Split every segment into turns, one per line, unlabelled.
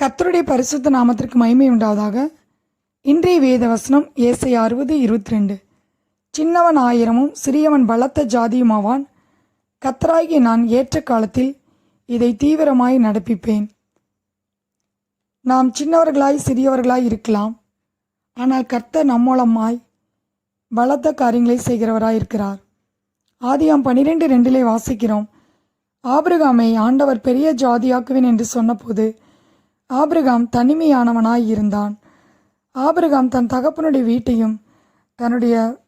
கத்தருடைய பரிசுத்த நாமத்திற்கு மகிமை உண்டாவதாக. இன்றைய வேத வசனம் ஏசை அறுபது இருபத்தி ரெண்டு சின்னவன் ஆயிரமும் சிறியவன் பலத்த ஜாதியுமாவான். கத்தராகிய நான் ஏற்ற காலத்தில் இதை தீவிரமாய் நடப்பிப்பேன். நாம் சின்னவர்களாய் சிறியவர்களாய் இருக்கலாம். ஆனால் கர்த்தர் நம்மூலமாய் பலத்த காரியங்களை செய்கிறவராய் இருக்கிறார். ஆதியாம் பன்னிரெண்டு ரெண்டிலே வாசிக்கிறோம். ஆபிரகாமை ஆண்டவர் பெரிய ஜாதியாக்குவேன் என்று சொன்னபோது ஆபிரகாம் தனிமையானவனாய் இருந்தான். ஆபிரகாம் தன் தகப்பனுடைய வீட்டையும் தன்னுடைய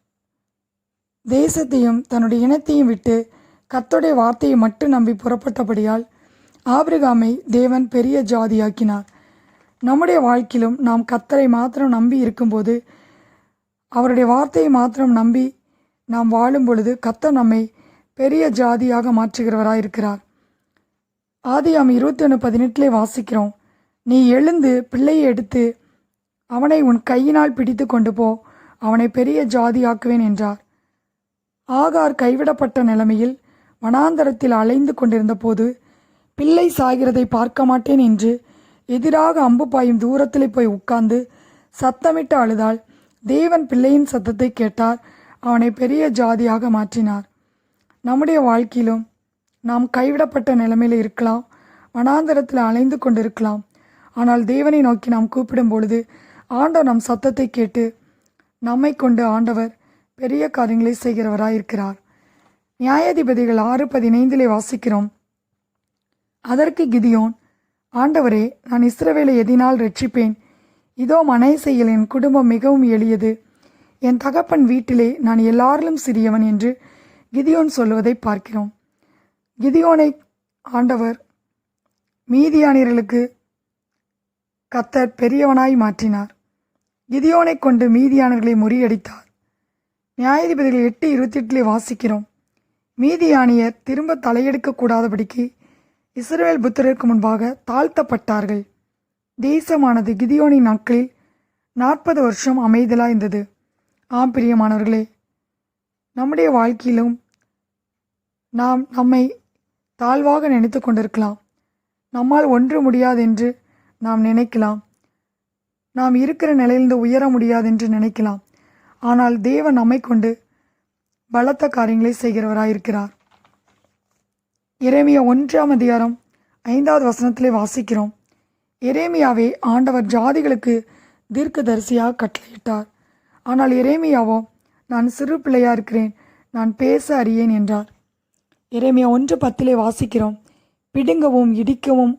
தேசத்தையும் தன்னுடைய இனத்தையும் விட்டு கத்தோடைய வார்த்தையை மட்டும் நம்பி புறப்பட்டபடியால் ஆபிரகாமை தேவன் பெரிய ஜாதியாக்கினார். நம்முடைய வாழ்க்கையிலும் நாம் கத்தரை மாத்திரம் நம்பி இருக்கும்போது அவருடைய வார்த்தையை மாத்திரம் நம்பி நாம் வாழும் பொழுது கத்தர் நம்மை பெரிய ஜாதியாக மாற்றுகிறவராக இருக்கிறார் ஆதியாம் இருபத்தி ஒன்று பதினெட்டிலே வாசிக்கிறோம். நீ எழுந்து பிள்ளையை எடுத்து அவனை உன் கையினால் பிடித்து கொண்டு போ அவனை பெரிய ஜாதியாக்குவேன் என்றார். ஆகார் கைவிடப்பட்ட நிலைமையில் வனாந்தரத்தில் அலைந்து கொண்டிருந்த போது பிள்ளை சாகிறதை பார்க்க மாட்டேன் என்று எதிராக அம்பு பாயும் தூரத்தில் போய் உட்கார்ந்து சத்தமிட்டு அழுதாள். தேவன் பிள்ளையின் சத்தத்தை கேட்டார் அவனை பெரிய ஜாதியாக மாற்றினார். நம்முடைய வாழ்க்கையிலும் நாம் கைவிடப்பட்ட நிலைமையில் இருக்கலாம் வனாந்தரத்தில் அலைந்து கொண்டிருக்கலாம். ஆனால் தேவனை நோக்கி நாம் கூப்பிடும் பொழுது ஆண்டவர் நம் சத்தத்தை கேட்டு நம்மை கொண்டு ஆண்டவர் பெரிய காரியங்களை செய்கிறவராயிருக்கிறார். நியாயாதிபதிகள் ஆறு பதினைந்திலே வாசிக்கிறோம். அதற்கு கிதியோன் ஆண்டவரே நான் இஸ்ரவேலை எதினால் ரட்சிப்பேன் இதோ மனைசையில் என் குடும்பம் மிகவும் எளியது. என் தகப்பன் வீட்டிலே நான் எல்லாரிலும் சிறியவன் என்று கிதியோன் சொல்லுவதை பார்க்கிறோம். கிதியோனை ஆண்டவர் மீதியானியர்களுக்கு கத்தர் பெரியவனாய் மாற்றினார். கிதியோனை கொண்டு மீதியானர்களை முறியடித்தார். நியாயாதிபதிகள் எட்டு இருபத்தி எட்டிலே வாசிக்கிறோம். மீதியானியர் திரும்ப தலையெடுக்கக்கூடாதபடிக்கு இஸ்ரேல் புத்தருக்கு புத்திரருக்கு முன்பாக தாழ்த்தப்பட்டார்கள். தேசமானது கிதியோனின் நாட்களில் நாற்பது வருஷம் அமைதலாக இருந்தது. ஆம் பிரியமானவர்களே நம்முடைய வாழ்க்கையிலும் நாம் நம்மை தாழ்வாக நினைத்து கொண்டிருக்கலாம். நம்மால் ஒன்று முடியாதென்று நாம் நினைக்கலாம். நாம் இருக்கிற நிலையிலிருந்து உயர முடியாதென்று நினைக்கலாம். ஆனால் தேவன் நம்மை கொண்டு பலத்த காரியங்களை செய்கிறவராயிருக்கிறார். இறைமையா ஒன்றாம் அதிகாரம் ஐந்தாவது வசனத்திலே வாசிக்கிறோம். எரேமியாவே ஆண்டவர் ஜாதிகளுக்கு தீர்க்கதரிசியாக கட்டளையிட்டார். ஆனால் எரேமியாவோ நான் சிறு பிள்ளையாக இருக்கிறேன் நான் பேச அறியேன் என்றார். எரேமியா ஒன்று பத்திலே வாசிக்கிறோம். பிடுங்கவும் இடிக்கவும்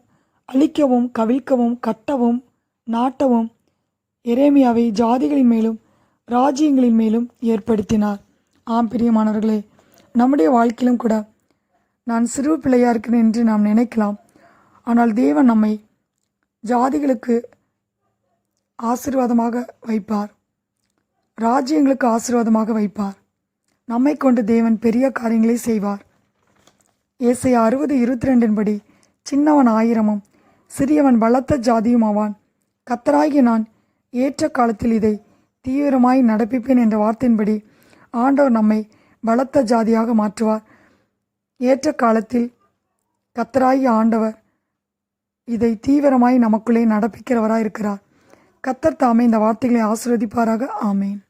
அழிக்கவும் கவிழ்க்கவும் கட்டவும் நாட்டவும் எரேமியாவை ஜாதிகளின் மேலும் ராஜ்யங்களின் மேலும் ஏற்படுத்தினார். ஆம் பிரியமானவர்களே நம்முடைய வாழ்க்கையிலும் கூட நான் சிறு பிள்ளையாக இருக்கிறேன் என்று நாம் நினைக்கலாம். ஆனால் தேவன் நம்மை ஜாதிகளுக்கு ஆசீர்வாதமாக வைப்பார். ராஜ்யங்களுக்கு ஆசீர்வாதமாக வைப்பார். நம்மை கொண்டு தேவன் பெரிய காரியங்களை செய்வார். ஏசை அறுபது இருபத்தி ரெண்டின்படி சின்னவன் ஆயிரமும் சிறியவன் பலத்த ஜாதியும் ஆவான். கத்தராகி நான் ஏற்ற காலத்தில் இதை தீவிரமாய் நடப்பிப்பேன் என்ற வார்த்தையின்படி ஆண்டவர் நம்மை பலத்த ஜாதியாக மாற்றுவார். ஏற்ற காலத்தில் கத்தராகி ஆண்டவர் இதை தீவிரமாய் நமக்குள்ளே நடப்பிக்கிறவராக இருக்கிறார் கத்தர் தாமே இந்த வார்த்தைகளை ஆசிர்வதிப்பாராக. ஆமேன்.